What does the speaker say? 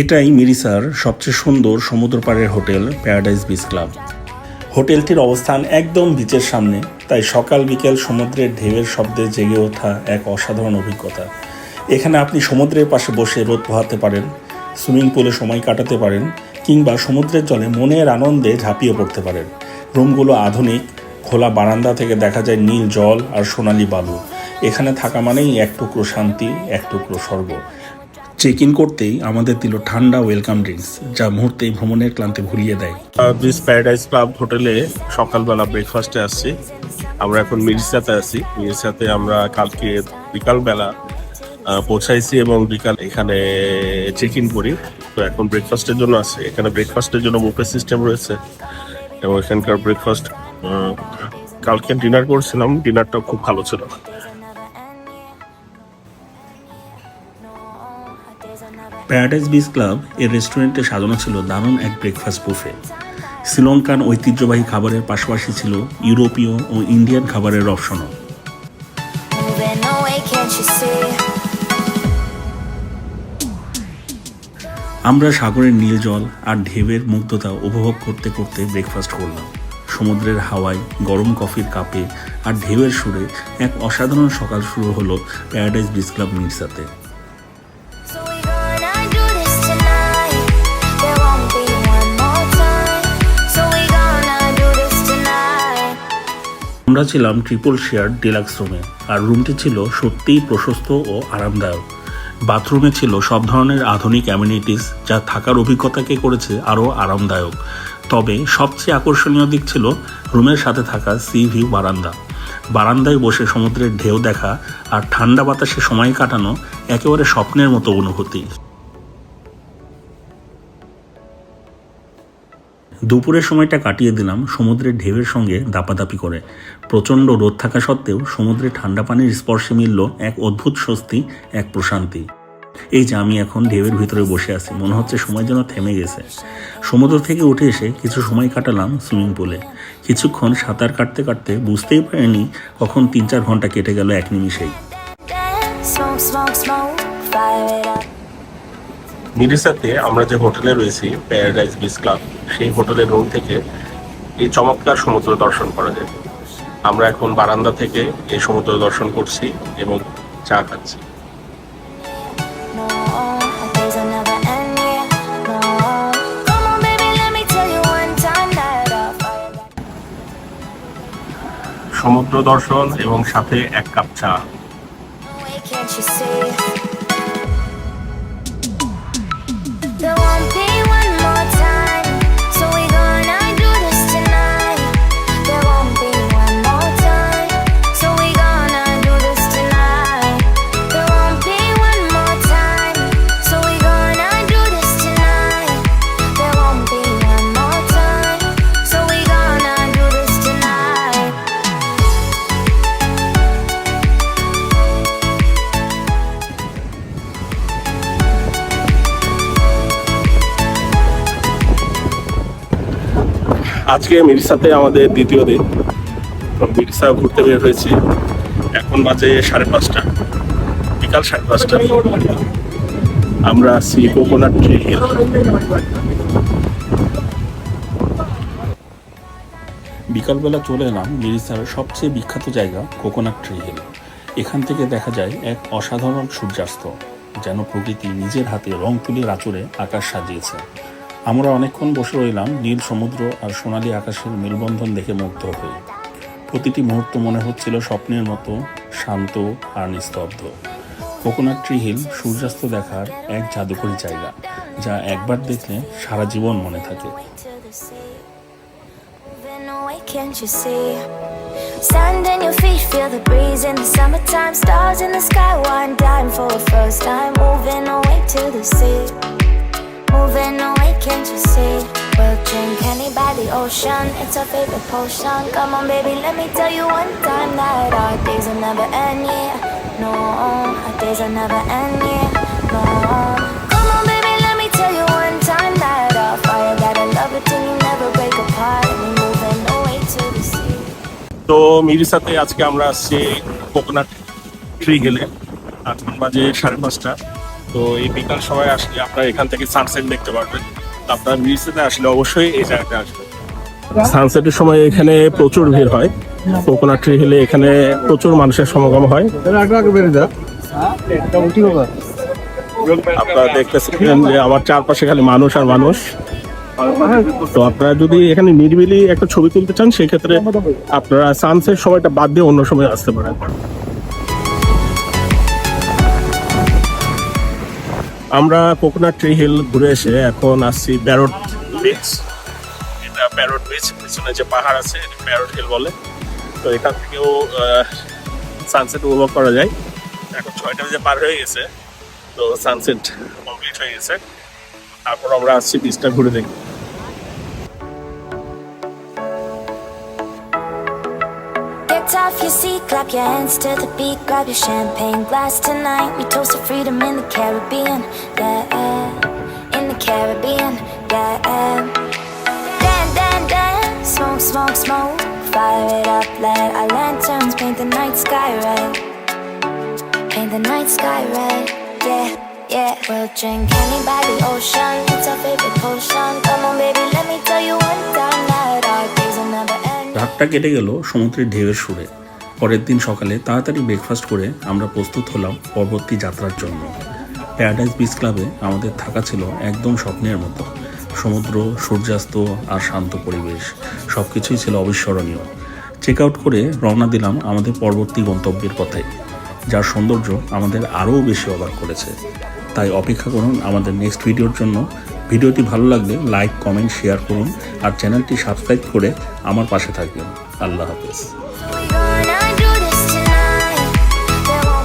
এটাই মিরিসার সবচেয়ে সুন্দর সমুদ্র পাড়ের হোটেল প্যারাডাইস বিচ ক্লাব হোটেলটির অবস্থান একদম বিচের সামনে, তাই সকাল বিকেল সমুদ্রের ঢেউয়ের শব্দে জেগে ওঠা এক অসাধারণ অভিজ্ঞতা। এখানে আপনি সমুদ্রের পাশে বসে রোদ পোহাতে পারেন, সুইমিং পুলে সময় কাটাতে পারেন, কিংবা সমুদ্রের জলে মনের আনন্দে ঝাঁপিয়ে পড়তে পারেন। রুমগুলো আধুনিক, খোলা বারান্দা থেকে দেখা যায় নীল জল আর সোনালি বালু। এখানে থাকা মানেই এক টুকরো শান্তি, এক টুকরো স্বর্গ। চেক ইন করতেই আমাদের দিল ঠান্ডা ওয়েলকাম ড্রিঙ্কস যা মুহূর্তেই ভ্রমণের ক্লান্তি ভুলিয়ে দেয়। ব্রিজ প্যারাডাইস ক্লাব হোটেলে সকালবেলা ব্রেকফাস্টে আসছি। আমরা এখন মির্জাতে আছি। মির্জাতে আমরা কালকে বিকালবেলা পৌঁছাইছি এবং বিকাল এখানে চেক ইন করি। তো এখন ব্রেকফাস্টের জন্য আছে এখানে ব্রেকফাস্টের জন্য বুফে সিস্টেম রয়েছে এবং এখানকার ব্রেকফাস্ট কালকে ডিনার করছিলাম। ডিনারটা খুব ভালো ছিল। প্যারাডাইস বিচ ক্লাব এর রেস্টুরেন্টে সাজানো ছিল দারুণ এক ব্রেকফাস্ট বুফে শ্রীলঙ্কান ঐতিহ্যবাহী খাবারের পাশাপাশি ছিল ইউরোপীয় ও ইন্ডিয়ান খাবারের অপশনও? আমরা সাগরের নীল জল আর ঢেউয়ের মুগ্ধতা উপভোগ করতে করতে ব্রেকফাস্ট করলাম। সমুদ্রের হাওয়ায় গরম কফির কাপে আর ঢেউয়ের সুরে এক অসাধারণ সকাল শুরু হলো প্যারাডাইস বিচ ক্লাব মির্সাতে আমরা ছিলাম ট্রিপল শেয়ার ডিলাক্স রুমে আর রুমটি ছিল সত্যিই প্রশস্ত ও আরামদায়ক। বাথরুমে ছিল সব ধরনের আধুনিক অ্যামিনিটিস যা থাকার অভিজ্ঞতাকে করেছে আরও আরামদায়ক। তবে সবচেয়ে আকর্ষণীয় দিক ছিল রুমের সাথে থাকা সি ভিউ বারান্দা। বারান্দায় বসে সমুদ্রের ঢেউ দেখা আর ঠান্ডা বাতাসে সময় কাটানো একেবারে স্বপ্নের মতো অনুভূতি। দুপুরের সময়টা কাটিয়ে দিলাম সমুদ্রের ঢেউয়ের সঙ্গে দাপাদাপি করে। প্রচণ্ড রোদ থাকা সত্ত্বেও সমুদ্রে ঠান্ডা পানির স্পর্শে মিলল এক অদ্ভুত স্বস্তি, এক প্রশান্তি। এই যে আমি এখন ঢেউয়ের ভিতরে বসে আছি, মনে হচ্ছে সময় যেন থেমে গেছে। সমুদ্র থেকে উঠে এসে কিছু সময় কাটালাম সুইমিং পুলে। কিছুক্ষণ সাঁতার কাটতে কাটতে বুঝতেই পারিনি কখন তিন চার ঘণ্টা কেটে গেল এক নিমিষেই। মিরিসাতে আমরা যে হোটেলে রয়েছি প্যারাডাইজ বিচ ক্লাব সেই হোটেলের রুম থেকে এই চমৎকার সমুদ্র দর্শন করা যায়। আমরা এখন বারান্দা থেকে এই সমুদ্র দর্শন করছি এবং চা খাচ্ছি. সমুদ্র দর্শন এবং সাথে এক কাপ চা। the one আজকে মিরিসাতে আমাদের দ্বিতীয় দিন। মিরিসা ঘুরতে বের হয়েছি। এখন বাজে সাড়ে পাঁচটা। বিকাল সাড়ে পাঁচটা। আমরা আছি কোকোনাট ট্রি হিল। বিকালবেলা চলে এলাম মিরিসার সবচেয়ে বিখ্যাত জায়গা, কোকোনাট ট্রি হিল। এখান থেকে দেখা যায় এক অসাধারণ সূর্যাস্ত, যেন প্রকৃতি নিজের হাতে রং তুলির আচরে আকাশ সাজিয়েছে। আমরা অনেকক্ষণ বসে রইলাম নীল সমুদ্র আর সোনালী আকাশের মেলবন্ধন দেখে মুগ্ধ হয়ে। প্রতিটি মুহূর্ত মনে হচ্ছিল স্বপ্নের মতো, শান্ত আর নিস্তব্ধ। কোকোনাট ট্রি হিল সূর্যাস্ত দেখার এক জাদুকরি জায়গা, যা একবার দেখলে সারা জীবন মনে থাকে। Moving away can't you see? We'll drink honey by the ocean. It's our favorite potion. Come on, baby, let me tell you one time that our days will never end, yeah. No, our days will never end, yeah. No. Come on, baby, let me tell you one time that our fire got a love it till you never break apart. And we moving away to the sea. তো মিরিসাতে আজকে আমরা আসছি coconut tree হিলে এখন বাজে সাড়ে পাঁচটা তো এই বিকাল সময় আসলে আপনারা এখান থেকে সানসেট দেখতে পারবেন আপনারা মিরিসাতে আসলে অবশ্যই এই জায়গাতে আসবেন সানসেটের সময় এখানে প্রচুর ভিড় হয়। কোকোনাট ট্রি হিলে এখানে প্রচুর মানুষের সমাগম হয়। আপনারা দেখতেছেন যে আমার চারপাশে খালি মানুষ আর মানুষ। তো আপনারা যদি এখানে নিরিবিলি একটা ছবি তুলতে চান সেক্ষেত্রে আপনারা সানসেট সময়টা বাদ দিয়ে অন্য সময় আসতে পারেন। আমরা কোকোনাট ট্রি হিল ঘুরে এসে এখন আসছি ব্যারট বিচ এটা ব্যারট বিচ পিছনে যে পাহাড় আছে, এটা ব্যারট হিল বলে। তো এখান থেকেও সানসেট উপভোগ করা যায়। এখন ছয়টা বাজে পার হয়ে গেছে, তো সানসেট কমপ্লিট হয়ে গেছে। তারপর আমরা আসছি বিচটা ঘুরে দেখি Off your seat, clap your hands to the beat, grab your champagne glass tonight. We toast to freedom in the Caribbean, yeah, in the Caribbean, yeah. Dan, dan, dan, smoke, smoke, smoke, fire it up, let our lanterns paint the night sky red, paint the night sky red, yeah. Yeah, we'll drink the ocean. রাতটা কেটে গেল সমুদ্রের ঢেউয়ের সুরে। পরের দিন সকালে তাড়াতাড়ি ব্রেকফাস্ট করে আমরা প্রস্তুত হলাম পরবর্তী যাত্রার জন্য। প্যারাডাইজ বিচ ক্লাবে আমাদের থাকা ছিল একদম স্বপ্নের মতো। সমুদ্র, সূর্যাস্ত আর শান্ত পরিবেশ সব কিছুই ছিল অবিস্মরণীয়। চেক আউট করে রওনা দিলাম আমাদের পরবর্তী গন্তব্যের পথে, যার সৌন্দর্য আমাদের আরও বেশি অবাক করেছে। তাই অপেক্ষা করুন আমাদের নেক্সট ভিডিওর জন্য। ভিডিওটি ভালো লাগলে লাইক, কমেন্ট, শেয়ার করুন আর চ্যানেলটি সাবস্ক্রাইব করে আমার পাশে থাকবেন। আল্লাহ হাফেজ।